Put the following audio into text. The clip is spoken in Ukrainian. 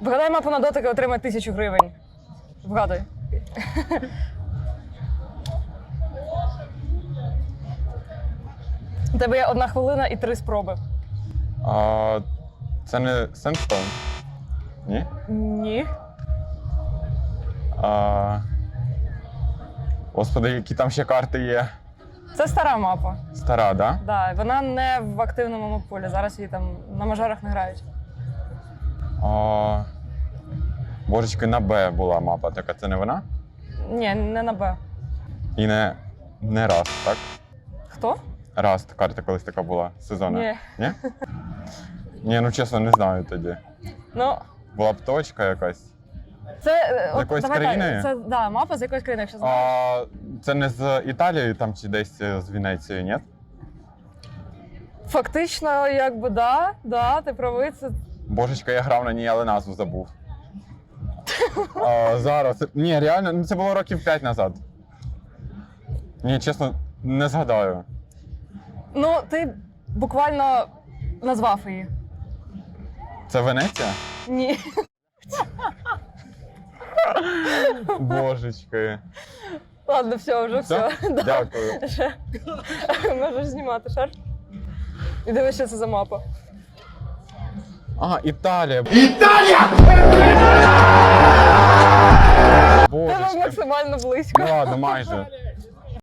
Вгадай мапу на дотик і отримай тисячу гривень. Вгадуй. У тебе є одна хвилина і три спроби. А, це не Сендстоун? Ні? Ні. А, господи, які там ще карти є. Це стара мапа. Стара, да? Да, вона не в активному монополі. Зараз її там на мажорах не грають. А, божечки, на Б була мапа, така це не вона? Ні, не на Б. І не, не Раст, так? Хто? Раст, карта колись така була сезонна. Ні. Ні? Ні, ну чесно, не знаю тоді. Ну, Була б точка якась. це е, З якоїсь давай так, країни? Це да, мапа з якоїсь країни, якщо знаєш. А, це не з Італії там чи десь е, з Венецією, ні? Фактично, якби да, да, ти правий. Це Божечка, я грав на ній, але назву забув. А, зараз. Ні, реально, ну це було років 5 назад. Ні, чесно, не згадаю. ну ти буквально назвав її. Це Венеція? Ні. Божечки. Ладно, все, вже все. Все? Да. Дякую. Ще. Можеш знімати шар. І дивись, що це за мапа. А, Італія. Тебе Божечки. максимально близько. Ну ладно, майже.